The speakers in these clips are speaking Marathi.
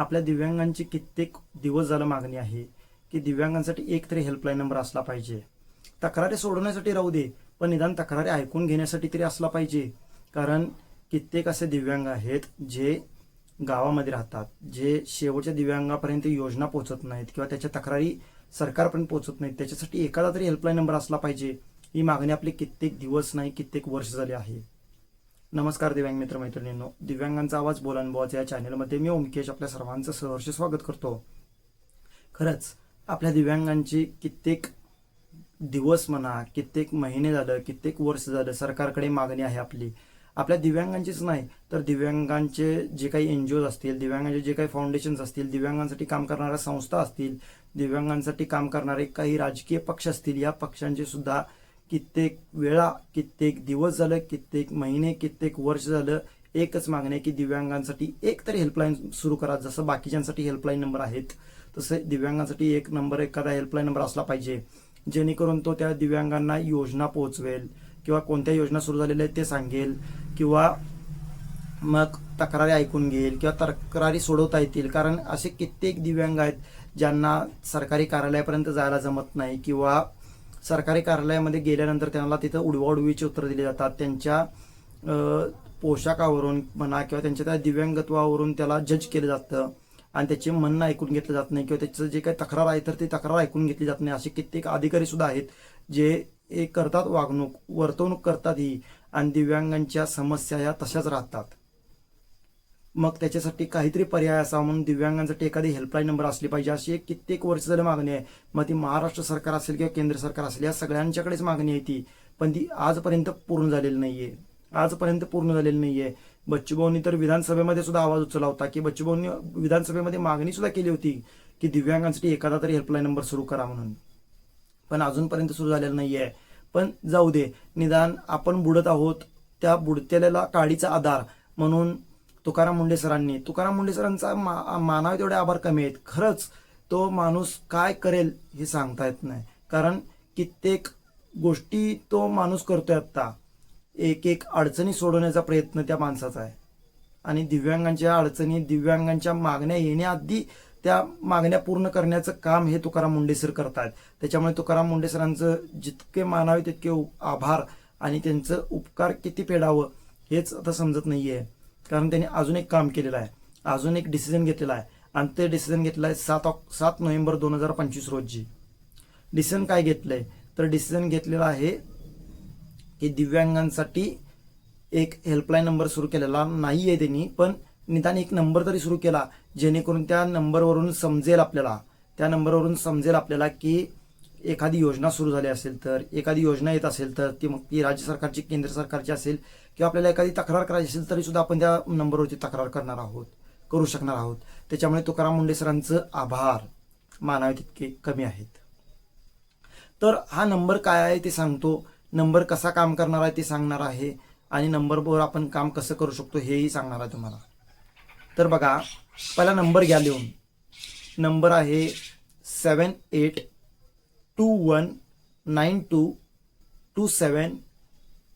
आपल्या दिव्यांगांची कित्येक दिवस झालं मागणी आहे की दिव्यांगांसाठी एक तरी हेल्पलाईन नंबर असला पाहिजे. तक्रारी सोडवण्यासाठी राहू दे पण निदान तक्रारी ऐकून घेण्यासाठी तरी असला पाहिजे. कारण कित्येक असे दिव्यांग आहेत जे गावामध्ये राहतात जे शेवटच्या दिव्यांगापर्यंत योजना पोहोचत नाहीत किंवा त्याच्या तक्रारी सरकारपर्यंत पोहोचत नाहीत. त्याच्यासाठी एखादा तरी हेल्पलाईन नंबर असला पाहिजे. ही मागणी आपली कित्येक दिवस नाही कित्येक वर्ष झाले आहे. नमस्कार दिव्यांग मित्र मैत्रिणींनो दिव्यांगांचा आवाज बोलानुभवाचा या चॅनलमध्ये मी ओमकेश आपल्या सर्वांचं सहर्ष स्वागत करतो. खरंच आपल्या दिव्यांगांची कित्येक दिवस म्हणा कित्येक महिने झालं कित्येक वर्ष झालं सरकारकडे मागणी आहे आपली. आपल्या दिव्यांगांचीच नाही तर दिव्यांगांचे जे काही एन जी ओज असतील दिव्यांगांचे जे काही फाउंडेशन्स असतील दिव्यांगांसाठी काम करणाऱ्या संस्था असतील दिव्यांगांसाठी काम करणारे काही राजकीय पक्ष असतील या पक्षांचे सुद्धा कित्येक वेळा कित्येक दिवस झालं कित्येक महिने कित्येक वर्ष झालं एकच मागणी आहे की दिव्यांगांसाठी एक तरी हेल्पलाईन सुरू करा. जसं बाकीच्यांसाठी हेल्पलाईन नंबर आहेत तसे दिव्यांगांसाठी एक नंबर एखादा हेल्पलाईन नंबर असला पाहिजे. जेणेकरून तो त्या दिव्यांगांना योजना पोहोचवेल किंवा कोणत्या योजना सुरू झालेल्या आहेत ते सांगेल किंवा मग तक्रारी ऐकून घेईल किंवा तक्रारी सोडवता येतील. कारण असे कित्येक दिव्यांग आहेत ज्यांना सरकारी कार्यालयापर्यंत जायला जमत नाही किंवा सरकारी कार्यालयामध्ये गेल्यानंतर त्यांना तिथं उडवाउडवीची उत्तरं दिली जातात. त्यांच्या पोशाखावरून म्हणा किंवा त्यांच्या त्या दिव्यांगत्वावरून त्याला जज केलं जातं. आणि त्याचे म्हणणं ऐकून घेतलं जात नाही किंवा त्याचं जे काही तक्रार आहे तर ती तक्रार ऐकून घेतली जात नाही. असे कित्येक अधिकारी सुद्धा आहेत जे हे करतात वागणूक वर्तवणूक करतात ही. आणि दिव्यांगांच्या समस्या ह्या तशाच राहतात. मग त्याच्यासाठी काहीतरी पर्याय असावा म्हणून दिव्यांगांसाठी एखादी हेल्पलाईन नंबर असली पाहिजे. अशी एक कित्येक वर्ष झाली मागणी आहे. मग ती महाराष्ट्र सरकार असेल किंवा केंद्र सरकार असेल या सगळ्यांच्याकडेच मागणी आहे ती. पण ती आजपर्यंत पूर्ण झालेली नाहीये. आजपर्यंत पूर्ण झालेली नाहीये. बच्चूभाऊंनी तर विधानसभेमध्ये सुद्धा आवाज उचलला होता की बच्चूभाऊंनी विधानसभेमध्ये मागणी सुद्धा केली होती की दिव्यांगांसाठी एखादा तरी हेल्पलाईन नंबर सुरू करा म्हणून. पण अजूनपर्यंत सुरू झालेलं नाहीये. पण जाऊ दे. निदान आपण बुडत आहोत त्या बुडतेल्याला काडीचा आधार म्हणून तुकाराम मुंडे सरांनी. तुकाराम मुंडे सरांचा मा मानावे तेवढे आभार कमी आहेत. खरंच तो माणूस काय करेल हे सांगता येत नाही. कारण कित्येक गोष्टी तो माणूस करतोय आत्ता. एक एक अडचणी सोडवण्याचा प्रयत्न त्या माणसाचा आहे. आणि दिव्यांगांच्या अडचणी दिव्यांगांच्या मागण्या येण्याआधी त्या मागण्या पूर्ण करण्याचं काम हे तुकाराम मुंडे सर करतात त्याच्यामुळे तुकाराम मुंडे सरांचं जितके मानावे तितके आभार आणि त्यांचं उपकार किती फेडावं हेच आता समजत नाही आहे कारण त्यांनी अजून एक काम केलेलं आहे. अजून एक डिसिजन घेतलेला आहे. आणि ते डिसिजन घेतलं आहे सात ऑक सात नोव्हेंबर दोन हजार पंचवीस रोजी. डिसिजन काय घेतलं आहे तर डिसिजन घेतलेलं आहे की दिव्यांगांसाठी एक हेल्पलाईन नंबर सुरू केलेला नाही आहे त्यांनी पण निदान एक नंबर तरी सुरू केला जेणेकरून त्या नंबरवरून समजेल आपल्याला. त्या नंबरवरून समजेल आपल्याला की एखादी योजना सुरू झाली असेल तर एखादी योजना येत असेल तर ती मग ती राज्य सरकारची केंद्र सरकारची असेल किंवा आपल्याला एखादी तक्रार करायची असेल तरी सुद्धा आपण त्या नंबरवरती तक्रार करणार आहोत करू शकणार आहोत. त्याच्यामुळे तुकाराम मुंडे सरांचं आभार मानावे तितके कमी आहेत. तर हा नंबर काय आहे ते सांगतो. नंबर कसा काम करणार आहे ते सांगणार आहे आणि नंबरवर आपण काम कसं करू शकतो हेही सांगणार आहे तुम्हाला. तर बघा पहिला नंबर घ्या लिहून. नंबर आहे seven eight two one nine two two seven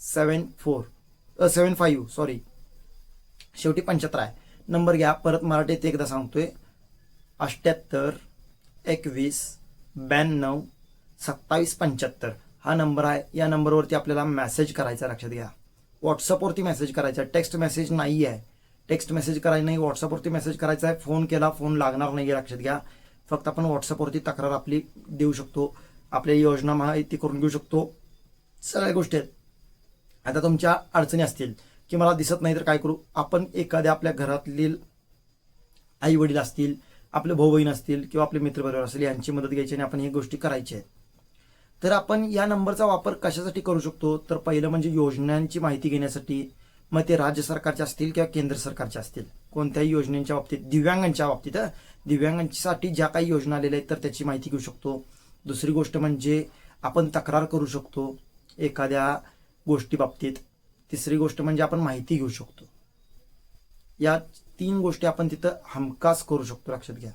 seven four seven five sorry शेवटी पंच्याहत्तर आहे. नंबर घ्या. परत मराठीत एकदा सांगतोय. अष्ट्याहत्तर एकवीस ब्याण्णव सत्तावीस पंच्याहत्तर. हा नंबर आहे. या नंबरवरती आपल्याला मेसेज करायचा लक्षात घ्या. व्हॉट्सअपवरती मेसेज करायचा टेक्स्ट मेसेज नाही आहे. टेक्स्ट मेसेज करायचं नाही. व्हॉट्सअपवरती मेसेज करायचा आहे. फोन केला फोन लागणार नाही. आहे लक्षात घ्या. फक्त आपण व्हॉट्सअपवरती तक्रार आपली देऊ शकतो. आपल्या योजना माहिती करून घेऊ शकतो. सगळ्या गोष्टी आहेत. आता तुमच्या अडचणी असतील की मला दिसत नाही तर काय करू? आपण एखाद्या आपल्या घरातील आई वडील असतील आपले भाऊ बहीण असतील किंवा आपले मित्रपरिवार असतील यांची मदत घ्यायची आणि आपण ही गोष्टी करायच्या आहेत. तर आपण या नंबरचा वापर कशासाठी करू शकतो? तर पहिलं म्हणजे योजनांची माहिती घेण्यासाठी मग ते राज्य सरकारचे असतील किंवा केंद्र सरकारचे असतील. कोणत्याही योजनेच्या बाबतीत दिव्यांगांच्या बाबतीत दिव्यांगांसाठी ज्या काही योजना आलेल्या आहेत तर त्याची माहिती घेऊ शकतो. दुसरी गोष्ट म्हणजे आपण तक्रार करू शकतो एखाद्या गोष्टी बाबतीत. तिसरी गोष्ट म्हणजे आपण माहिती घेऊ शकतो. या तीन गोष्टी आपण तिथं हमखास करू शकतो लक्षात घ्या.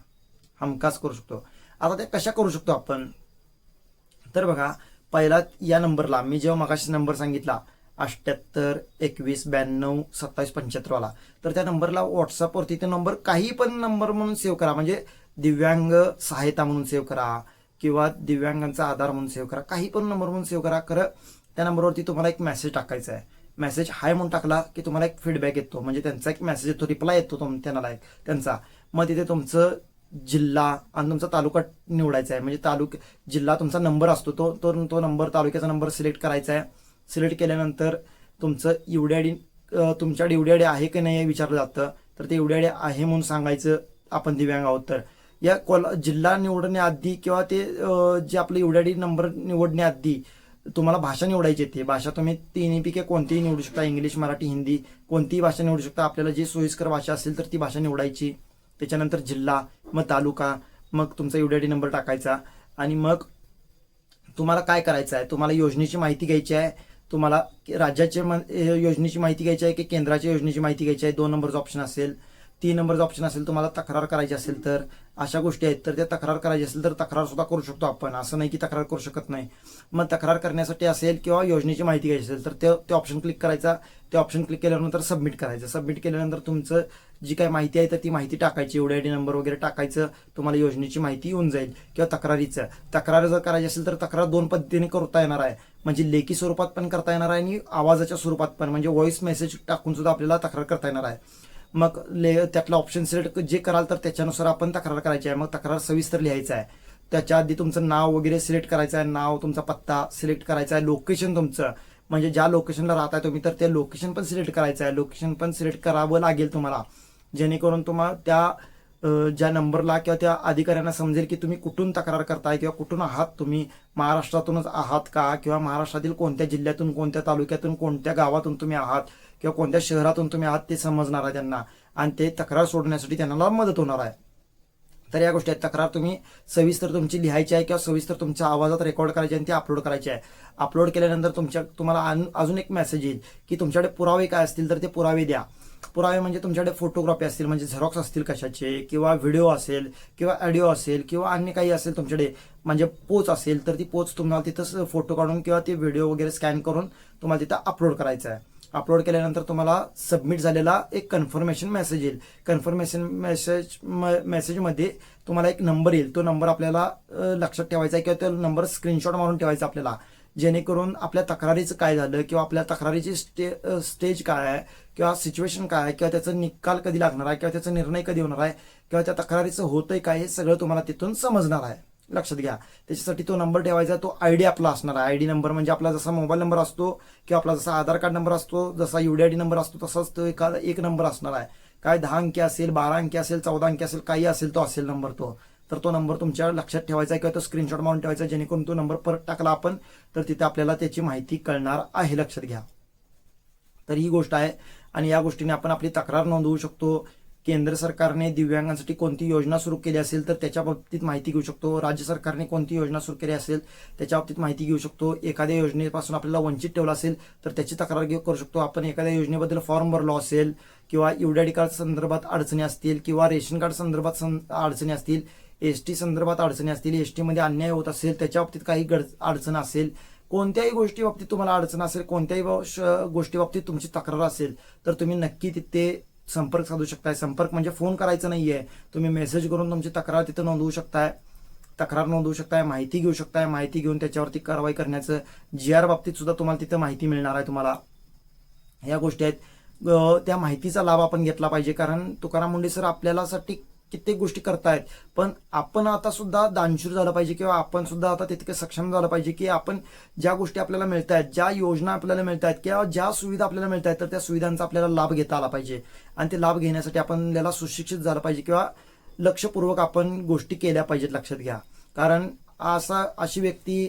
हमखास करू शकतो. आता त्या कशा करू शकतो आपण? तर बघा पहिला या नंबरला मी जेव्हा मगाशी नंबर सांगितला अठ्ठ्याहत्तर एकवीस ब्याण्णव सत्तावीस पंच्याहत्तरवाला तर त्या नंबरला व्हॉट्सअपवरती ते नंबर काही पण नंबर म्हणून सेव्ह करा. म्हणजे दिव्यांग सहायता म्हणून सेव्ह करा किंवा दिव्यांगांचा आधार म्हणून सेव्ह करा. काही पण नंबर म्हणून सेव्ह करा. खरं त्या नंबरवरती तुम्हाला एक मेसेज टाकायचा आहे. मेसेज हाय म्हणून टाकला की तुम्हाला एक फीडबॅक येतो. म्हणजे त्यांचा एक मेसेज येतो रिप्लाय येतो तुम त्यांना एक त्यांचा. मग तिथे तुमचं जिल्हा आणि तुमचा तालुका निवडायचा आहे. म्हणजे तालुक जिल्हा तुमचा नंबर असतो. तो तो तो नंबर तालुक्याचा नंबर सिलेक्ट करायचा आहे. सिलेक्ट केल्यानंतर तुमचं युडॅडी तुमच्याकडे आयडी आहे की नाही हे विचारलं जातं. तर ते युडॅडी आहे म्हणून सांगायचं आपण दिव्यांग आहोत तर. या कोला जिल्हा निवडण्याआधी किंवा ते जे आपले युडॅडी नंबर निवडण्याआधी तुम्हाला भाषा निवडायची येते भाषा तुम्ही तिन्हीपैकी कोणतीही निवडू शकता. इंग्लिश मराठी हिंदी कोणतीही भाषा निवडू शकता. आपल्याला जी सोयीस्कर भाषा असेल तर ती भाषा निवडायची. त्याच्यानंतर जिल्हा मग तालुका मग तुमचा युडॅडी नंबर टाकायचा. आणि मग तुम्हाला काय करायचं आहे? तुम्हाला योजनेची माहिती घ्यायची आहे. तुम्हाला राज्याच्या म- योजनेची माहिती घ्यायची आहे की केंद्राच्या योजनेची माहिती घ्यायची आहे. दोन नंबरचं ऑप्शन असेल. तीन नंबरचं ऑप्शन असेल तुम्हाला तक्रार करायची असेल तर अशा गोष्टी आहेत. तर त्या तक्रार करायची असेल तर तक्रार सुद्धा करू शकतो आपण. असं नाही की तक्रार करू शकत नाही. मग तक्रार करण्यासाठी असेल किंवा योजनेची माहिती घ्यायची असेल तर ते ते ऑप्शन क्लिक करायचा. ते ऑप्शन क्लिक केल्यानंतर सबमिट करायचं. सबमिट केल्यानंतर तुमचं जी काही माहिती आहे तर ती माहिती टाकायची. एवढ्या आय डी नंबर वगैरे टाकायचं. तुम्हाला योजनेची माहिती येऊन जाईल किंवा तक्रारीचं. तक्रार जर करायची असेल तर तक्रार दोन पद्धतीने करता येणार आहे. म्हणजे लेखी स्वरूपात पण करता येणार आहे आणि आवाजाच्या स्वरूपात पण. म्हणजे व्हॉइस मेसेज टाकून सुद्धा आपल्याला तक्रार करता येणार आहे. मग ले त्यातलं ऑप्शन सिलेक्ट जे कराल तर त्याच्यानुसार आपण तक्रार करायची आहे. मग तक्रार सविस्तर लिहायचं आहे. त्याच्या आधी तुमचं नाव वगैरे सिलेक्ट करायचं आहे. नाव तुमचा पत्ता सिलेक्ट करायचा आहे. लोकेशन तुमचं. म्हणजे ज्या लोकेशनला राहताय तुम्ही तर ते लोकेशन पण सिलेक्ट करायचं आहे. लोकेशन पण सिलेक्ट करावं लागेल तुम्हाला. जेणेकरून तुम्हाला त्या ज्या नंबरला किंवा त्या अधिकाऱ्यांना समजेल की तुम्ही कुठून तक्रार करताय किंवा कुठून आहात तुम्ही महाराष्ट्रातूनच आहात का? किंवा महाराष्ट्रातील कोणत्या जिल्ह्यातून कोणत्या तालुक्यातून कोणत्या गावातून तुम्ही आहात? किंवा कोणत्या शहरातून तुम्ही आहात ते समजणार आहे त्यांना. आणि ते तक्रार सोडण्यासाठी त्यांना मदत होणार आहे. तर या गोष्टी आहेत. तक्रार तुम्ही सविस्तर तुमची लिहायची आहे किंवा सविस्तर तुमच्या आवाजात रेकॉर्ड करायची आणि ती अपलोड करायची आहे. अपलोड केल्यानंतर तुमच्या तुम्हाला अजून एक मेसेज येईल की तुमच्याकडे पुरावे काय असतील तर ते पुरावे द्या. पुरावे म्हणजे तुमच्याकडे फोटोग्राफी असतील म्हणजे झेरॉक्स असतील कशाचे किंवा व्हिडिओ असेल किंवा ऑडिओ असेल किंवा अन्य काही असेल तुमच्याकडे म्हणजे पोच असेल तर ती पोच तुम्हाला तिथं फोटो काढून किंवा ते व्हिडिओ वगैरे स्कॅन करून तुम्हाला तिथं अपलोड करायचं आहे. अपलोड केल्यानंतर तुम्हाला सबमिट झालेला एक कन्फर्मेशन मेसेज येईल. कन्फर्मेशन मेसेज मेसेजमध्ये तुम्हाला एक नंबर येईल. तो नंबर आपल्याला लक्षात ठेवायचा आहे किंवा तो नंबर स्क्रीनशॉट मारून ठेवायचा आपल्याला. जेणेकरून आपल्या तक्रारीचं काय झालं किंवा आपल्या तक्रारीची स्टे स्टेज काय आहे किंवा सिच्युएशन काय आहे किंवा त्याचा निकाल कधी लागणार आहे किंवा त्याचा निर्णय कधी होणार आहे किंवा त्या तक्रारीचं होतंय काय हे सगळं तुम्हाला तिथून समजणार आहे. लक्षात घ्या. त्याच्यासाठी तो नंबर ठेवायचा तो आय डी आपला असणार आहे. आय डी नंबर म्हणजे आपला जसा मोबाईल नंबर असतो किंवा आपला जसा आधार कार्ड नंबर असतो जसा U D I D number असतो तसाच तो एखादा एक नंबर असणार आहे. काय दहा अंकी असेल बारा अंकी असेल चौदा अंकी असेल काही असेल तो असेल नंबर तो. तर तो नंबर तुमच्या लक्षात ठेवायचा आहे किंवा तो स्क्रीनशॉट मारून ठेवायचा जेणेकरून तो नंबर परत टाकला आपण तर तिथे आपल्याला त्याची माहिती कळणार आहे. लक्षात घ्या. तर ही गोष्ट आहे. आणि या गोष्टीने आपण आपली तक्रार नोंदवू शकतो. केंद्र सरकारने दिव्यांगांसाठी कोणती योजना सुरू केली असेल तर त्याच्या बाबतीत माहिती घेऊ शकतो. राज्य सरकारने कोणती योजना सुरू केली असेल त्याच्या बाबतीत माहिती घेऊ शकतो. एखाद्या योजनेपासून आपल्याला वंचित ठेवलं असेल तर त्याची तक्रार घेऊ करू शकतो. आपण एखाद्या योजनेबद्दल फॉर्म भरलो असेल किंवा युडॅडी कार्ड संदर्भात अडचणी असतील किंवा रेशन कार्ड संदर्भात सं- अडचणी असतील एस टी संदर्भात अडचणी असतील एस टीमध्ये अन्याय होत असेल त्याच्या बाबतीत काही गड अडचण असेल कोणत्याही गोष्टी बाबतीत तुम्हाला अडचण असेल कोणत्याही श- गोष्टी बाबतीत तुमची तक्रार असेल तर तुम्ही नक्की तिथे संपर्क साधू शकताय. संपर्क म्हणजे फोन करायचं नाहीये. तुम्ही मेसेज करून तुमची तक्रार तिथे नोंदवू शकताय. तक्रार नोंदवू शकताय माहिती घेऊ शकताय. माहिती घेऊन त्याच्यावरती कारवाई करण्याचं जी आर बाबतीत सुद्धा तुम्हाला तिथं माहिती मिळणार आहे तुम्हाला. ह्या गोष्टी आहेत. त्या माहितीचा लाभ आपण घेतला पाहिजे कारण तुकाराम मुंडे सर आपल्यालासाठी कित्येक गोष्टी करतायत. पण आपण आता सुद्धा दानशूर झालं पाहिजे किंवा आपण सुद्धा आता तितके सक्षम झालं पाहिजे की आपण ज्या गोष्टी आपल्याला मिळत आहेत ज्या योजना आपल्याला मिळत आहेत किंवा ज्या सुविधा आपल्याला मिळत आहेत तर त्या सुविधांचा आपल्याला लाभ घेता आला पाहिजे. आणि ते लाभ घेण्यासाठी आपण त्याला सुशिक्षित झालं पाहिजे किंवा लक्षपूर्वक आपण गोष्टी केल्या पाहिजेत लक्षात घ्या. कारण असा अशी व्यक्ती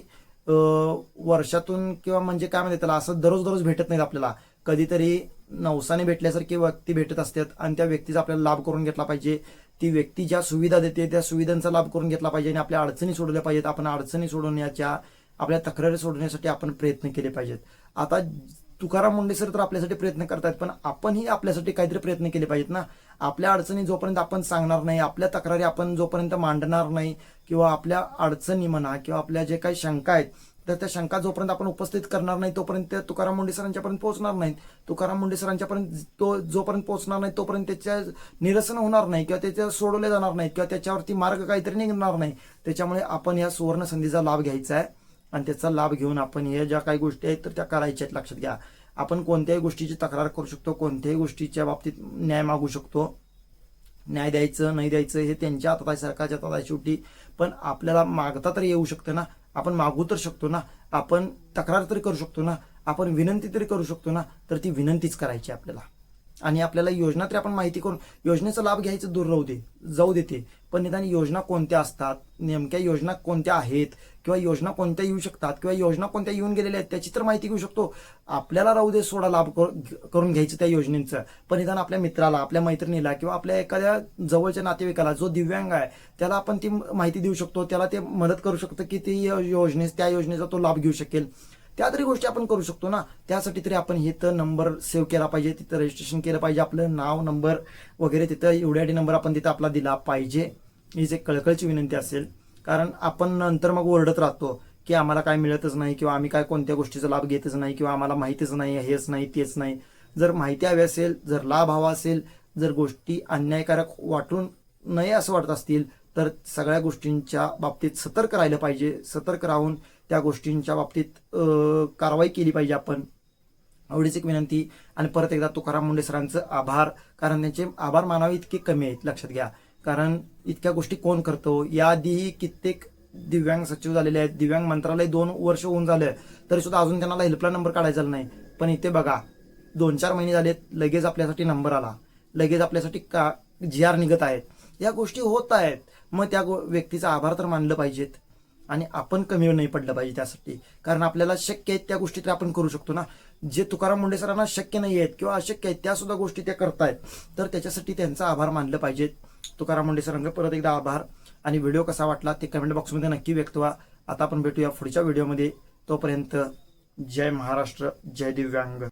वर्षातून किंवा म्हणजे काय म्हणते त्याला असं दररोज दररोज भेटत नाहीत आपल्याला. कधीतरी नवसाने भेटल्यासारखी व्यक्ती भेटत असतात आणि त्या व्यक्तीचा आपल्याला लाभ करून घेतला पाहिजे. ती व्यक्ती ज्या सुविधा देते त्या सुविधांचा लाभ करून घेतला पाहिजे आणि आपल्या अडचणी सोडवल्या पाहिजेत. आपण अडचणी सोडवण्याच्या आपल्या तक्रारी सोडवण्यासाठी आपण प्रयत्न केले पाहिजेत. आता तुकाराम मुंडे सर तर आपल्यासाठी प्रयत्न करतायत पण आपणही आपल्यासाठी काहीतरी प्रयत्न केले पाहिजेत ना. आपल्या अडचणी जोपर्यंत आपण सांगणार नाही आपल्या तक्रारी आपण जोपर्यंत मांडणार नाही किंवा आपल्या अडचणी म्हणा किंवा आपल्या जे काही शंका आहेत तर त्या शंका जोपर्यंत आपण उपस्थित करणार नाही तोपर्यंत त्या तुकाराम मुंडे सरांच्यापर्यंत पोहोचणार नाहीत. तुकाराम मुंडे सरांच्यापर्यंत तो जोपर्यंत पोहोचणार नाही तोपर्यंत त्याच्या निरसन होणार नाही किंवा त्याच्या सोडवले जाणार नाहीत किंवा त्याच्यावरती मार्ग काहीतरी निघणार नाही. त्याच्यामुळे आपण या सुवर्ण संधीचा लाभ घ्यायचा आहे आणि त्याचा लाभ घेऊन आपण या ज्या काही गोष्टी आहेत तर त्या करायच्या आहेत लक्षात घ्या. आपण कोणत्याही गोष्टीची तक्रार करू शकतो कोणत्याही गोष्टीच्या बाबतीत न्याय मागू शकतो. न्याय द्यायचं नाही द्यायचं हे त्यांच्या हातात आहे सरकारच्या हातात आहे शेवटी पण आपल्याला मागता तर येऊ शकतं ना. आपण मागू तर शकतो ना आपण तक्रार तरी करू शकतो ना आपण विनंती तरी करू शकतो ना तर ती विनंतीच करायची आपल्याला. आणि आपल्याला योजना तरी आपण माहिती करून योजनेचा लाभ घ्यायचं दूर राहू दे जाऊ देते. पण निदान योजना कोणत्या असतात नेमक्या योजना कोणत्या आहेत किंवा योजना कोणत्या येऊ शकतात किंवा योजना कोणत्या येऊन गेलेल्या आहेत त्याची तर माहिती घेऊ शकतो. आपल्याला राहू दे सोडा लाभ करून घ्यायचं त्या योजनेचं. पण निदान आपल्या मित्राला आपल्या मैत्रिणीला किंवा आपल्या एखाद्या जवळच्या नातेवाईकाला जो दिव्यांग आहे त्याला आपण ती माहिती देऊ शकतो. त्याला ते मदत करू शकतो की ती योजने त्या योजनेचा तो लाभ घेऊ शकेल. त्या तरी गोष्टी आपण करू शकतो ना. त्यासाठी तरी आपण इथं नंबर सेव्ह केला पाहिजे तिथं रजिस्ट्रेशन केलं पाहिजे. आपलं नाव नंबर वगैरे तिथं एवढ्या नंबर आपण तिथं आपला दिला पाहिजे. हीच एक कळकळची विनंती असेल. कारण आपण नंतर मग ओरडत राहतो की आम्हाला काय मिळतच नाही किंवा आम्ही काय कोणत्या गोष्टीचा लाभ घेतच नाही किंवा आम्हाला माहितीच नाही हेच नाही तेच नाही. जर माहिती हवी असेल जर लाभ हवा असेल जर गोष्टी अन्यायकारक वाटून नाही असं वाटत असतील तर सगळ्या गोष्टींच्या बाबतीत सतर्क राहिलं पाहिजे. सतर्क राहून त्या गोष्टींच्या बाबतीत कारवाई केली पाहिजे आपण. आवडीच एक विनंती. आणि परत एकदा तुकाराम मुंडे सरांचं आभार. कारण त्यांचे आभार मानावे इतके कमी आहेत लक्षात घ्या. कारण इतक्या गोष्टी कोण करतो? याआधीही कित्येक दिव्यांग सचिव झालेले आहेत. दिव्यांग मंत्रालय दोन वर्ष होऊन झालं तरी सुद्धा अजून त्यांना हेल्पलाईन नंबर काढायचा नाही. पण इथे बघा दोन चार महिने झालेत लगेच आपल्यासाठी नंबर आला. लगेच आपल्यासाठी का जी आर निघत आहेत. या गोष्टी होत आहेत. मग त्या गो- व्यक्तीचा आभार तर मानलं पाहिजेत. आणि आपण कमी नाही पडलं पाहिजे त्यासाठी. कारण आपल्याला शक्य आहेत त्या गोष्टी तर आपण करू शकतो ना. जे तुकाराम मुंडे सरांना शक्य नाही आहेत किंवा अशक्य आहेत त्या सुद्धा गोष्टी त्या करतायत. तर त्याच्यासाठी त्यांचा आभार मानलं पाहिजेत. तुकाराम मुंडे सरंग परत एकदा आभार. आणि व्हिडिओ कसा वाटला ते कमेंट बॉक्समध्ये नक्की व्यक्त व्हा. आता आपण भेटूया पुढच्या व्हिडिओमध्ये तोपर्यंत जय महाराष्ट्र जय दिव्यांग.